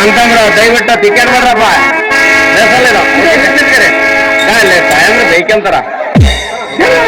ಮಂತಂದ್ರ ದಯವಿಟ್ಟು ಟಿಕೆಟ್ ಮಾಡ್ರಪ್ಪ ಬೇಸಲ್ಲ ಅಲ್ಲಿ ಟೈಮ್ ಬೇಕಂತಾರ.